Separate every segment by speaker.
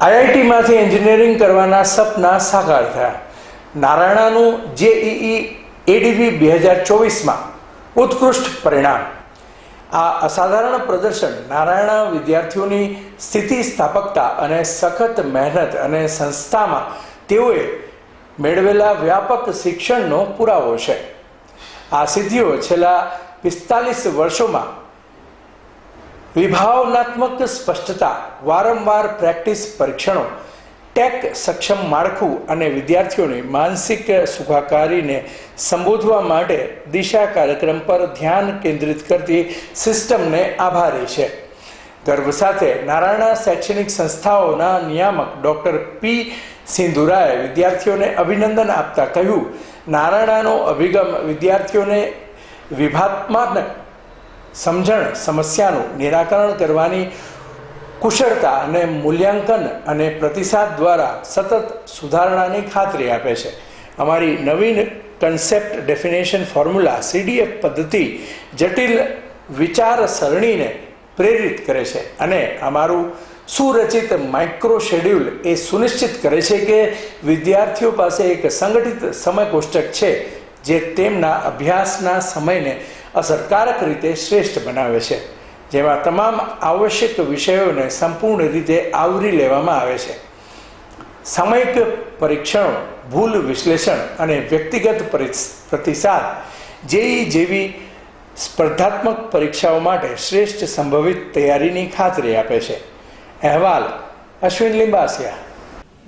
Speaker 1: આઈઆઈટીમાંથી engineering કરવાના સપના સાકાર થયા. નારાયણાનું જેઈઈ એડીવી બે હજાર ચોવીસમાં ઉત્કૃષ્ટ પરિણામ. આ અસાધારણ પ્રદર્શન નારાયણા વિદ્યાર્થીઓની સ્થિતિસ્થાપકતા અને સખત મહેનત અને સંસ્થામાં તેઓએ મેળવેલા વ્યાપક શિક્ષણનો પુરાવો છે. આ સિદ્ધિઓ છેલ્લા પિસ્તાલીસ વર્ષોમાં વિભાવનાત્મક સ્પષ્ટતા, વારંવાર પ્રેક્ટિસ પરીક્ષણો, ટેક સક્ષમ માળખું અને વિદ્યાર્થીઓની માનસિક સુખાકારીને સંબોધવા માટે દિશા કાર્યક્રમ પર ધ્યાન કેન્દ્રિત કરતી સિસ્ટમને આભારી છે. ગર્વ સાથે નારાયણા શૈક્ષણિક સંસ્થાઓના નિયામક ડૉક્ટર પી સિંધુરાએ વિદ્યાર્થીઓને અભિનંદન આપતા કહ્યું, નારાયણાનો અભિગમ વિદ્યાર્થીઓને વિભાત્મક સમજણ, સમસ્યાનું નિરાકરણ કરવાની કુશળતા અને મૂલ્યાંકન અને પ્રતિસાદ દ્વારા સતત સુધારણાની ખાતરી આપે છે. અમારી નવીન કન્સેપ્ટ ડેફિનેશન ફોર્મ્યુલા સીડીએફ પદ્ધતિ જટિલ વિચારસરણીને પ્રેરિત કરે છે અને અમારું સુરચિત માઇક્રો શેડ્યુલ એ સુનિશ્ચિત કરે છે કે વિદ્યાર્થીઓ પાસે એક સંગઠિત સમય કોષ્ટક છે જે તેમના અભ્યાસના સમયને અસરકારક રીતે શ્રેષ્ઠ બનાવે છે જેમાં તમામ આવશ્યક વિષયોને સંપૂર્ણ રીતે આવરી લેવામાં આવે છે. સામયિક પરીક્ષણો, ભૂલ વિશ્લેષણ અને વ્યક્તિગત પ્રતિસાદ જેઈ જેવી સ્પર્ધાત્મક પરીક્ષાઓ માટે શ્રેષ્ઠ સંભવિત તૈયારીની ખાતરી આપે છે. અહેવાલ, અશ્વિન લિંબાસિયા.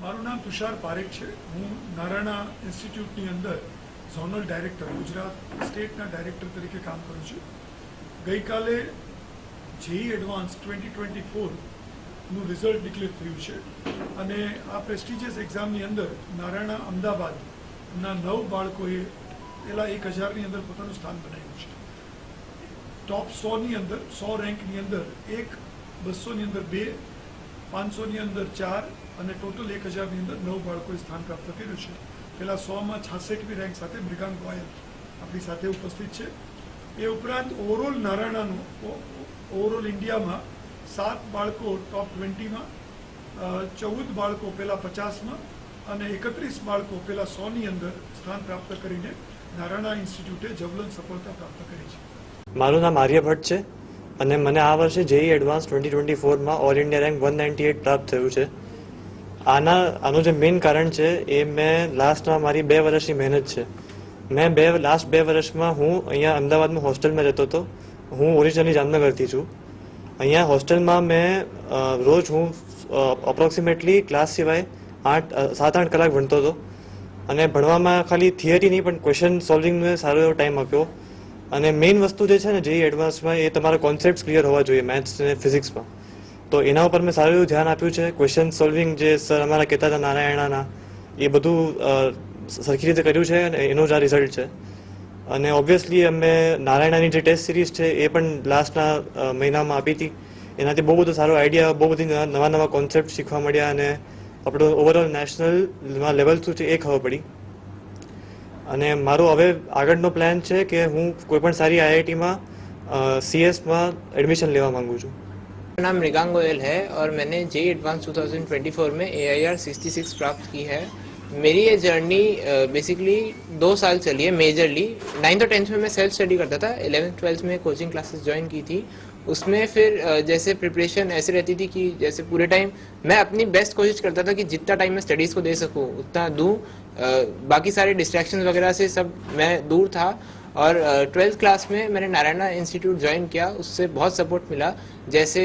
Speaker 2: મારું નામ તુષાર પારેખ છે. હું નારાયણા ઇન્સ્ટિટ્યૂટની અંદર ઝોનલ ડાયરેક્ટર, ગુજરાત સ્ટેટના ડાયરેક્ટર તરીકે કામ કરું છું. ગઈકાલે જેઈ એડવાન્સ ટ્વેન્ટી ટ્વેન્ટી ફોરનું રિઝલ્ટ ડિક્લેર થયું છે. અને આ પ્રેસ્ટિજિયસ એક્ઝામની અંદર નારાયણા અમદાવાદના નવ બાળકોએ પેલા એક હજારની અંદર પોતાનું સ્થાન બનાવ્યું છે. ટોપ સોની અંદર, સો રેન્કની અંદર એક બસોની અંદર બે, પાંચસોની અંદર ચાર અને ટોટલ એક હજારની અંદર નવ બાળકોએ સ્થાન પ્રાપ્ત કર્યું છે. પહેલાં સોમાં છાસઠમી રેન્ક સાથે મૃગાંક ગોયલ આપણી સાથે ઉપસ્થિત છે. એ ઉપરાંત ઓવરઓલ નારાયણાનું ઓવરઓલ ઇન્ડિયામાં સાત બાળકો ટોપ ટ્વેન્ટીમાં ચૌદ બાળકો પેલા પચાસમાં અને એકત્રીસ બાળકો પેલા સોની અંદર સ્થાન પ્રાપ્ત કરીને નારાયણા ઇન્સ્ટિટ્યૂટે જવલન સફળતા પ્રાપ્ત કરી છે.
Speaker 3: મારું નામ આર્યભટ્ટ છે અને મને આ વર્ષે JEE advance twenty twenty ફોરમાં all India rank one ninety eight પ્રાપ્ત થયું છે. આના, આનું જે મેઇન કારણ છે, એ મેં લાસ્ટમાં મારી બે વર્ષની મહેનત છે. મેં બે લાસ્ટ બે વર્ષમાં હું અહીંયા અમદાવાદમાં હોસ્ટેલમાં રહેતો હતો. હું ઓરિજિનલી જામનગરથી છું. અહીંયા હોસ્ટેલમાં મેં રોજ હું અપ્રોક્સિમેટલી ક્લાસ સિવાય આઠ સાત, આઠ કલાક ભણતો હતો. અને ભણવામાં ખાલી થિયરી નહીં, પણ ક્વેશ્ચન સોલ્વિંગને સારો એવો ટાઈમ આપ્યો. અને મેઇન વસ્તુ જે છે ને, જે એડવાન્સમાં એ તમારા કોન્સેપ્ટ ક્લિયર હોવા જોઈએ મેથ્સ અને ફિઝિક્સમાં તો એના ઉપર મેં સારું એવું ધ્યાન આપ્યું છે. ક્વેશ્ચન સોલ્વિંગ જે સર અમારા કહેતા હતા નારાયણાના, એ બધું સરખી રીતે કર્યું છે અને એનો જ આ રિઝલ્ટ છે. અને ઓબ્વિયસલી અમે નારાયણાની જે ટેસ્ટ સિરીઝ છે એ પણ લાસ્ટના મહિનામાં આપી હતી. એનાથી બહુ બધો સારો આઈડિયા બહુ બધી નવા- નવા કોન્સેપ્ટ શીખવા મળ્યા અને આપણું ઓવરઓલ નેશનલ લેવલ શું છે એ ખબર પડી. અને મારો હવે આગળનો પ્લાન છે કે હું કોઈપણ સારી આઈઆઈટીમાં સીએસમાં એડમિશન લેવા માંગુ છું.
Speaker 4: मेरा नाम मृगांक गोयल है और मैंने जे एडवांस 2024 में ए आई आर सिक्सटी प्राप्त की है। मेरी ये जर्नी बेसिकली दो साल चली है मेजरली नाइन्थ और टेंथ में मैं सेल्फ स्टडी करता था इलेवेंथ ट्वेल्थ में कोचिंग क्लासेस ज्वाइन की थी। उसमें फिर जैसे प्रिपरेशन ऐसे रहती थी कि जैसे पूरे टाइम मैं अपनी बेस्ट कोशिश करता था कि जितना टाइम मैं स्टडीज़ को दे सकूँ, उतना दूँ। बाकी सारे डिस्ट्रैक्शन वगैरह से सब मैं दूर था। और ट्वेल्थ क्लास में मैंने नारायणा इंस्टीट्यूट ज्वाइन किया, उससे बहुत सपोर्ट मिला। जैसे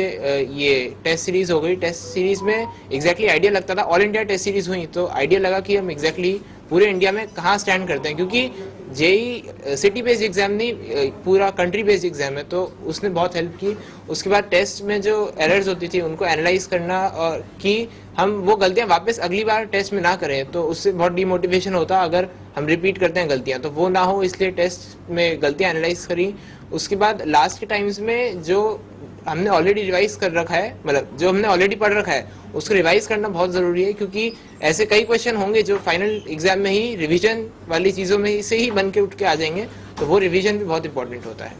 Speaker 4: ये टेस्ट सीरीज़ हो गई, टेस्ट सीरीज़ में एग्जैक्टली आइडिया लगता था ऑल इंडिया टेस्ट सीरीज़ हुई तो आइडिया लगा कि हम एग्जैक्टली पूरे इंडिया में कहाँ स्टैंड करते हैं? क्योंकि जेई सिटी बेस्ड एग्ज़ाम नहीं पूरा कंट्री बेस्ड एग्ज़ाम है तो उसने बहुत हेल्प की। उसके बाद टेस्ट में जो एरर्स होती थी, उनको एनालाइज करना और कि हम वो गलतियाँ वापस अगली बार टेस्ट में ना करें तो उससे बहुत डिमोटिवेशन होता अगर हम रिपीट करते हैं गलतियाँ। तो वो ना हो, इसलिए टेस्ट में गलतियाँ एनालाइज करी। उसके बाद लास्ट के टाइम्स में जो हमने ऑलरेडी रिवाइज कर रखा है मतलब जो हमने ऑलरेडी पढ़ रखा है, उसको रिवाइज करना बहुत ज़रूरी है, क्योंकि ऐसे कई क्वेश्चन होंगे जो फाइनल एग्ज़ाम में ही रिविजन वाली चीज़ों में से ही बन के उठ के आ जाएँगे तो वो रिविजन भी बहुत इंपॉर्टेंट होता है।